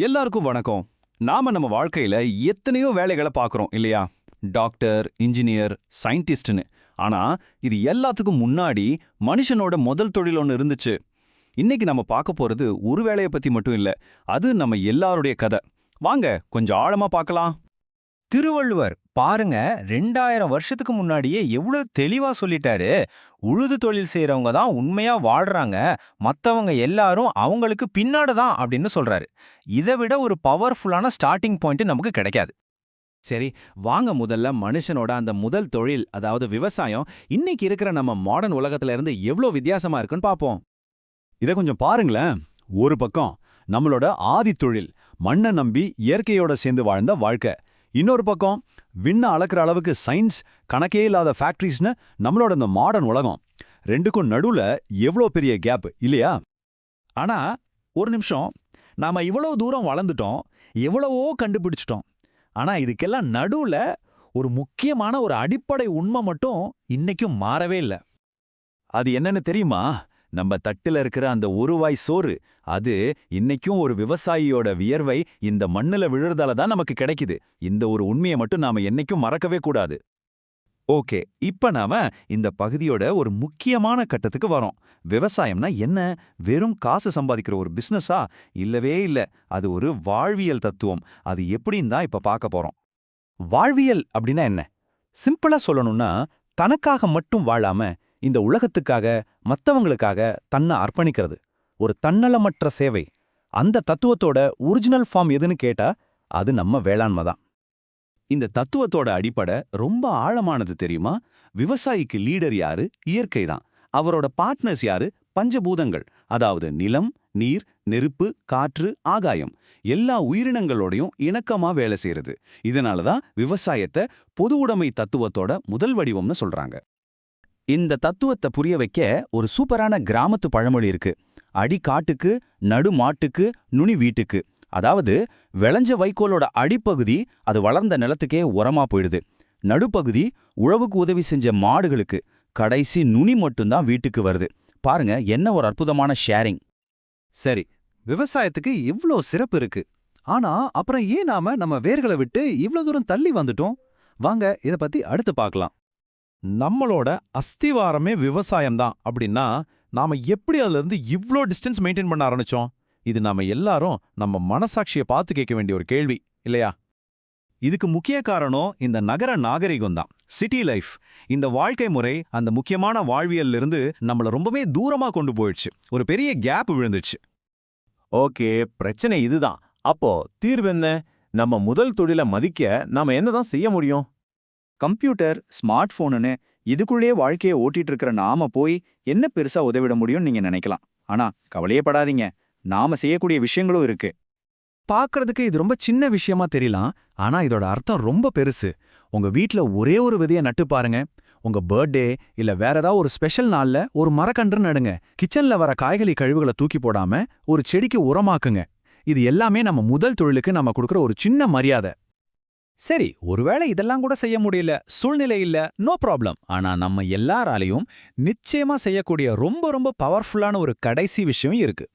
எல்லாருக்கும் வணக்கம். நாம நம்ம வாழ்க்கையில எத்தனையோ வேலைகளை பார்க்குறோம் இல்லையா? டாக்டர் இன்ஜினியர் சயின்டிஸ்ட்னு. ஆனா இது எல்லாத்துக்கும் முன்னாடி மனுஷனோட முதல் தொழில் ஒன்று இருந்துச்சு. இன்னைக்கு நம்ம பார்க்க போறது ஒரு வேலையை பத்தி மட்டும் இல்ல அது நம்ம எல்லாருடைய கதை. வாங்க கொஞ்சம் ஆழமா பார்க்கலாம். திருவள்ளுவர் பாருங்க ரெண்டாயிரம் வருஷத்துக்கு முன்னாடியே எவ்வளவு தெளிவா சொல்லிட்டாரு. உழுது தொழில் செய்யறவங்க தான் உண்மையா வாழ்றாங்க. மத்தவங்க எல்லாரும் அவங்களுக்கு பின்னாடி தான் அப்படின்னு சொல்றாரு. இதை விட ஒரு பவர்ஃபுல்லான ஸ்டார்டிங் பாயிண்ட் நமக்கு கிடைக்காது. சரி வாங்க முதல்ல மனுஷனோட அந்த முதல் தொழில் அதாவது விவசாயம். இன்னைக்கு இருக்கிற நம்ம மாடர்ன் உலகத்துல இருந்து எவ்வளோ வித்தியாசமா இருக்குன்னு பாப்போம். இதை கொஞ்சம் பாருங்களேன். ஒரு பக்கம் நம்மளோட ஆதி தொழில் மண்ணை நம்பி இயற்கையோட சேர்ந்து வாழ்ந்த வாழ்க்கை. இன்னொரு பக்கம் விண்ண அளக்கிற அளவுக்கு சயின்ஸ் கணக்கே இல்லாத ஃபேக்ட்ரிஸ்னு நம்மளோட இந்த மாடர்ன் உலகம். ரெண்டுக்கும் நடுவுல எவ்வளோ பெரிய கேப் இல்லையா? ஆனா ஒரு நிமிஷம் நாம இவ்வளவு தூரம் வளர்ந்துட்டோம் எவ்வளவோ கண்டுபிடிச்சிட்டோம். ஆனா இதுக்கெல்லாம் நடுவுல ஒரு முக்கியமான ஒரு அடிப்படை உண்மை மட்டும் இன்னைக்கும் மாறவே இல்ல. அது என்னன்னு தெரியுமா? நம்ம தட்டுல இருக்கிற அந்த ஒருவாய் சோறு அது இன்னைக்கும் ஒரு விவசாயியோட வியர்வை இந்த மண்ணுல விழுறதால தான் நமக்கு கிடைக்குது. இந்த ஒரு உண்மையை மட்டும் நாம என்னைக்கும் மறக்கவே கூடாது. ஓகே இப்ப நாம இந்த பகுதியோட ஒரு முக்கியமான கட்டத்துக்கு வரோம். விவசாயம்னா என்ன? வெறும் காசு சம்பாதிக்கிற ஒரு பிசினஸா இல்லவே இல்ல. அது ஒரு வாழ்வியல் தத்துவம். அது எப்படின்னு தான் இப்ப பார்க்க போறோம். வாழ்வியல் அப்படின்னா என்ன? சிம்பிளா சொல்லணும்னா தனக்காக மட்டும் வாழாம இந்த உலகத்துக்காக மத்தவங்களுக்காக தன்னை அர்ப்பணிக்கிறது. ஒரு தன்னலமற்ற சேவை. அந்த தத்துவத்தோட ஒரிஜினல் ஃபார்ம் எதுன்னு கேட்டா அது நம்ம வேளாண்மை தான். இந்த தத்துவத்தோட அடிப்படை ரொம்ப ஆழமானது தெரியுமா? விவசாயிக்கு லீடர் யாரு? இயற்கை தான். அவரோட பார்ட்னர்ஸ் யாரு? பஞ்சபூதங்கள். அதாவது நிலம் நீர் நெருப்பு காற்று ஆகாயம். எல்லா உயிரினங்களோடையும் இணக்கமா வேலை செய்யறது இதனால தான் விவசாயத்தை பொது உடைமை தத்துவத்தோட முதல் வடிவம்னு சொல்றாங்க. இந்த தத்துவத்தை புரிய வைக்க ஒரு சூப்பரான கிராமத்து பழமொழி இருக்கு. அடி காட்டுக்கு நடு மாட்டுக்கு நுனி வீட்டுக்கு. அதாவது விளைஞ்ச வைக்கோலோட அடிப்பகுதி அது வளர்ந்த நிலத்துக்கே உரமா போயிடுது. நடுப்பகுதி உழவுக்கு உதவி செஞ்ச மாடுகளுக்கு கடைசி நுனி மட்டும்தான் வீட்டுக்கு வருது. பாருங்க என்ன ஒரு அற்புதமான ஷேரிங். சரி விவசாயத்துக்கு இவ்ளோ சிறப்பு இருக்கு. ஆனா அப்புறம் ஏன் நாம நம்ம வேர்களை விட்டு இவ்ளோ தூரம் தள்ளி வந்துட்டோம்? வாங்க இத பத்தி அடுத்து பார்க்கலாம். நம்மளோட அஸ்திவாரமே விவசாயம் தான் அப்படின்னா நாம எப்படி அதுல இருந்து இவ்ளோ டிஸ்டன்ஸ் மெயின்டைன் பண்ண ஆரம்பிச்சோம்? இது நாம எல்லாரும் நம்ம மனசாட்சியை பார்த்து கேட்க வேண்டிய ஒரு கேள்வி இல்லையா? இதுக்கு முக்கிய காரணம் இந்த நகர நாகரிகம் தான். சிட்டி லைஃப் இந்த வாழ்க்கை முறை அந்த முக்கியமான வாழ்வியல்ல இருந்து நம்மள ரொம்பவே தூரமா கொண்டு போயிடுச்சு. ஒரு பெரிய கேப் விழுந்துச்சு. ஓகே பிரச்சனை இதுதான். அப்போ தீர்வு என்ன? நம்ம முதல் தொழிலை மதிக்க நாம என்னதான் செய்ய முடியும்? கம்ப்யூட்டர் ஸ்மார்ட் போனுன்னு இதுக்குள்ளேயே வாழ்க்கையை ஓட்டிட்டு இருக்கிற நாம போய் என்ன பெருசா உதவிட முடியும்னு நீங்க நினைக்கலாம். ஆனா கவலையே படாதீங்க. நாம செய்யக்கூடிய விஷயங்களும் இருக்கு. பார்க்கறதுக்கு இது ரொம்ப சின்ன விஷயமா தெரியலாம். ஆனா இதோட அர்த்தம் ரொம்ப பெருசு. உங்க வீட்ல ஒரே ஒரு விதைய நட்டு பாருங்க. உங்க பர்த்டே இல்ல வேற ஏதாவது ஒரு ஸ்பெஷல் நாள்ல ஒரு மரக்கன்று நடுங்க. கிச்சன்ல வர காய்கறி கழிவுகளை தூக்கி போடாம ஒரு செடிக்கு உரமாக்குங்க. இது எல்லாமே நம்ம முதல் தொழிலுக்கு நம்ம கொடுக்குற ஒரு சின்ன மரியாதை. சரி ஒருவேளை இதெல்லாம் கூட செய்ய முடியல சூழ்நிலை இல்ல நோ ப்ராப்ளம் ஆனா நம்ம எல்லாராலையும் நிச்சயமா செய்யக்கூடிய ரொம்ப ரொம்ப பவர்ஃபுல்லான ஒரு கடைசி விஷயம் இருக்கு.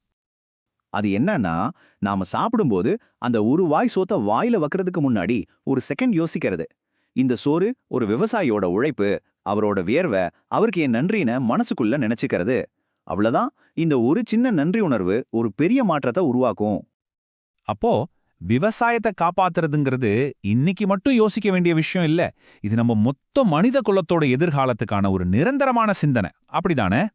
அது என்னன்னா நாம சாப்பிடும்போது அந்த ஒரு வாய் சோத்த வாயில வைக்கிறதுக்கு முன்னாடி ஒரு செகண்ட் யோசிக்கிறது. இந்த சோறு ஒரு விவசாயியோட உழைப்பு அவரோட வியர்வை அவருக்கு என் நன்றின மனசுக்குள்ள நினைச்சுக்கிறது. அவ்வளவுதான். இந்த ஒரு சின்ன நன்றி உணர்வு ஒரு பெரிய மாற்றத்தை உருவாக்கும். அப்போ விவசாயத்தை காப்பாத்துறதுங்கிறது இன்னைக்கு மட்டும் யோசிக்க வேண்டிய விஷயம் இல்ல. இது நம்ம மொத்த மனித குலத்தோட எதிர்காலத்துக்கான ஒரு நிரந்தரமான சிந்தனை. அப்படிதானே?